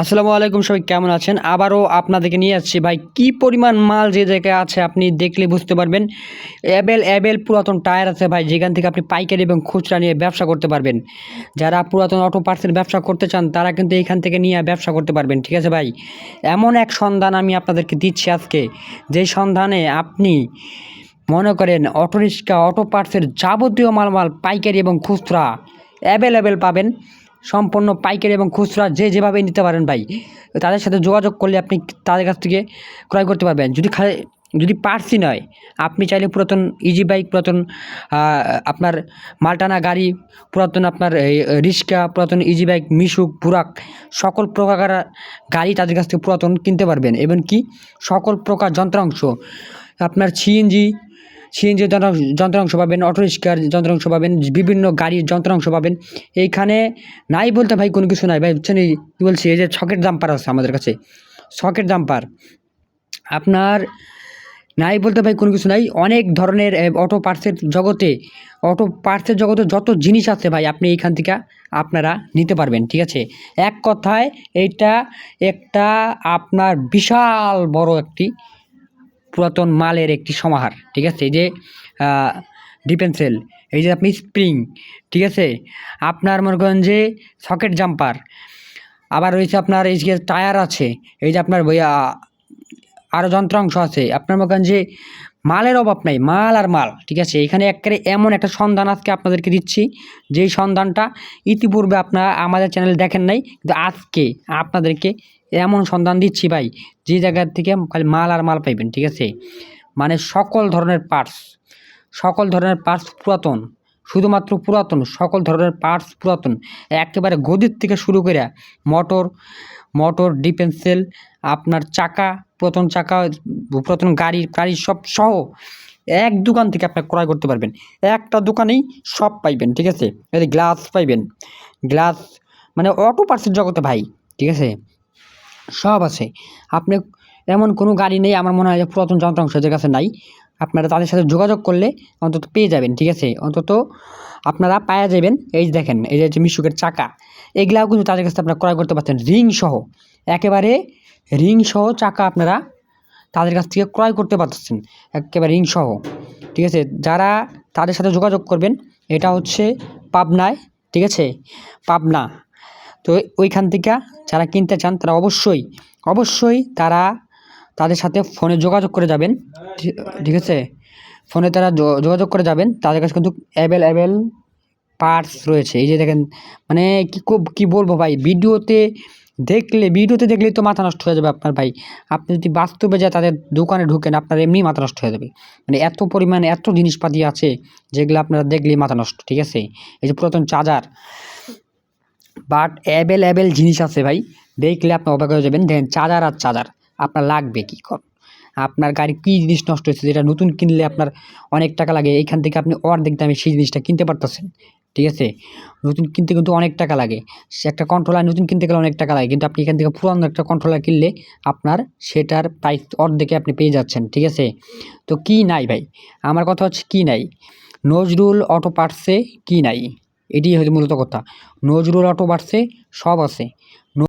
আসসালামু আলাইকুম, সবাই কেমন আছেন? আবারও আপনাদেরকে নিয়ে আসছি, ভাই, কি পরিমাণ মাল যে জায়গায় আছে আপনি দেখলে বুঝতে পারবেন। অ্যাবেল অ্যাবেল পুরাতন টায়ার আছে, ভাই, যেখান থেকে আপনি পাইকারি এবং খুচরা নিয়ে ব্যবসা করতে পারবেন। যারা পুরাতন অটো পার্টসের ব্যবসা করতে চান, তারা কিন্তু এইখান থেকে নিয়ে ব্যবসা করতে পারবেন, ঠিক আছে, ভাই? এমন এক সন্ধান আমি আপনাদেরকে দিচ্ছি আজকে যেই সন্ধানে আপনি মনে করেন অটো রিক্সা অটো পার্টসের যাবতীয় মালমাল, পাইকারি এবং খুচরা অ্যাভেলেবেল পাবেন। সম্পূর্ণ পাইকারি এবং খুচরা যে যেভাবে নিতে পারেন ভাই, তাদের সাথে যোগাযোগ করলে আপনি তাদের কাছ থেকে ক্রয় করতে পারবেন। যদি যদি পার্সই নয়, আপনি চাইলে পুরাতন ইজি বাইক পুরাতন আপনার মালটানা গাড়ি, পুরাতন আপনার রিক্সা, পুরাতন ইজি বাইক মিশুক, বুরাক, সকল প্রকার গাড়ি তাদের কাছ থেকে পুরাতন কিনতে পারবেন। এবং কি? সকল প্রকার যন্ত্রাংশ। আপনার সিএনজি সিএনজি যন্ত্রাংশ পাবেন, অটো রিক্সার যন্ত্রাংশ পাবেন, বিভিন্ন গাড়ির যন্ত্রাংশ পাবেন। এইখানে নাই বলতে ভাই কোনো কিছু নাই। ভাই বুঝছেন এই বলছি, এই যে সকেট দাম্পার আছে আমাদের কাছে। Socket damper. আপনার নাই বলতে ভাই কোনো কিছু নাই। অনেক ধরনের অটো পার্টসের জগতে, অটো পার্টসের জগতে যত জিনিস আছে ভাই আপনি এইখান থেকে আপনারা নিতে পারবেন, ঠিক আছে? এক কথায় এইটা একটা আপনার বিশাল বড় একটি পুরাতন মালের একটি সমাহার, ঠিক আছে? এই যে ডিপেন্সেল এই যে আপনি স্প্রিং ঠিক আছে? আপনার মনে করেন যে সকেট জাম্পার আবার রয়েছে আপনার এই যে টায়ার আছে, এই যে আপনার আরও যন্ত্রাংশ আছে, আপনার মনে করেন যে মালের অভাব নাই, মাল আর মাল, ঠিক আছে? এখানে একেবারে এমন একটা সন্ধান আজকে আপনাদেরকে দিচ্ছি, যেই সন্ধানটা ইতিপূর্বে আপনারা আমাদের চ্যানেলে দেখেন নাই, কিন্তু আজকে আপনাদেরকে এমন সন্ধান দিচ্ছি ভাই, যে জায়গার থেকে খালি মাল আর মাল পাইবেন, ঠিক আছে? মানে সকল ধরনের পার্টস সকল ধরনের পার্টস পুরাতন শুধুমাত্র পুরাতন, সকল ধরনের পার্টস পুরাতন। একেবারে গদির থেকে শুরু করে মোটর মোটর ডিপেন্সেল আপনার চাকা, পুরাতন চাকা, পুরাতন গাড়ির গাড়ি সব সহ এক দোকান থেকে আপনি ক্রয় করতে পারবেন। একটা দোকানেই সব পাইবেন, ঠিক আছে? এই গ্লাস পাইবেন। গ্লাস মানে অটো পার্টসের জগতে ভাই, ঠিক আছে? সব আছে। আপনি, এমন কোনো গাড়ি নেই, আমার মনে হয় যে পুরাতন যন্ত্রাংশ এদের কাছে নাই। আপনারা তাদের সাথে যোগাযোগ করলে অন্তত পেয়ে যাবেন, ঠিক আছে? অন্তত আপনারা পাওয়া যাবেন। এই যে দেখেন, এই যে হচ্ছে মিশুকের চাকা। এগুলাও কিন্তু তাদের কাছে আপনারা ক্রয় করতে পারছেন। রিং সহ। একেবারে রিং সহ চাকা আপনারা তাদের কাছ থেকে ক্রয় করতে পারতেছেন একেবারে রিং সহ, ঠিক আছে? যারা তাদের সাথে যোগাযোগ করবেন, এটা হচ্ছে পাবনায়, ঠিক আছে? পাবনা। তো ওইখান থেকে যারা কিনতে চান, তারা অবশ্যই অবশ্যই তারা তাদের সাথে ফোনে যোগাযোগ করে যাবেন, ঠিক- আছে? ফোনে তারা যোগাযোগ করে যাবেন, তাদের কাছে কিন্তু অ্যাভেলেবেল পার্টস রয়েছে। এই যে দেখেন মানে কি খুব, কী বলব ভাই, ভিডিওতে দেখলে, ভিডিওতে দেখলেই তো মাথা নষ্ট হয়ে যাবে আপনার ভাই। আপনি যদি বাস্তবে যা তাদের দোকানে ঢুকেন, আপনার এমনি মাথা নষ্ট হয়ে যাবে। মানে এত পরিমাণে এত জিনিসপাতি আছে, যেগুলো আপনারা দেখলেই মাথা নষ্ট, ঠিক আছে? এই যে পুরাতন চার্জার। বাট অ্যাভেলেবেল জিনিস আছে ভাই, দেখলে আপনি অবাক হয়ে যাবেন। দেখেন, চার্জার আর চার্জার। আপনার লাগবে কী কর আপনার গাড়ি কী জিনিস নষ্ট হয়েছে? যেটা নতুন কিনলে আপনার অনেক টাকা লাগে, এইখান থেকে আপনি অর্ধেক দামে সেই জিনিসটা কিনতে পারতেছেন, ঠিক আছে? নতুন কিনতে কিন্তু অনেক টাকা লাগে। সে একটা কন্ট্রোলার নতুন কিনতে গেলে অনেক টাকা লাগে, কিন্তু আপনি এখান থেকে পুরানো একটা কন্ট্রোলার কিনলে আপনার সেটার প্রাইস অর্ধেকে আপনি পেয়ে যাচ্ছেন, ঠিক আছে? তো কি নাই ভাই? আমার কথা হচ্ছে কি নাই? নজরুল অটো পার্টসে কি নাই? এটি হচ্ছে মূলত কথা। নজরুল অটো পার্টসে সব আছে।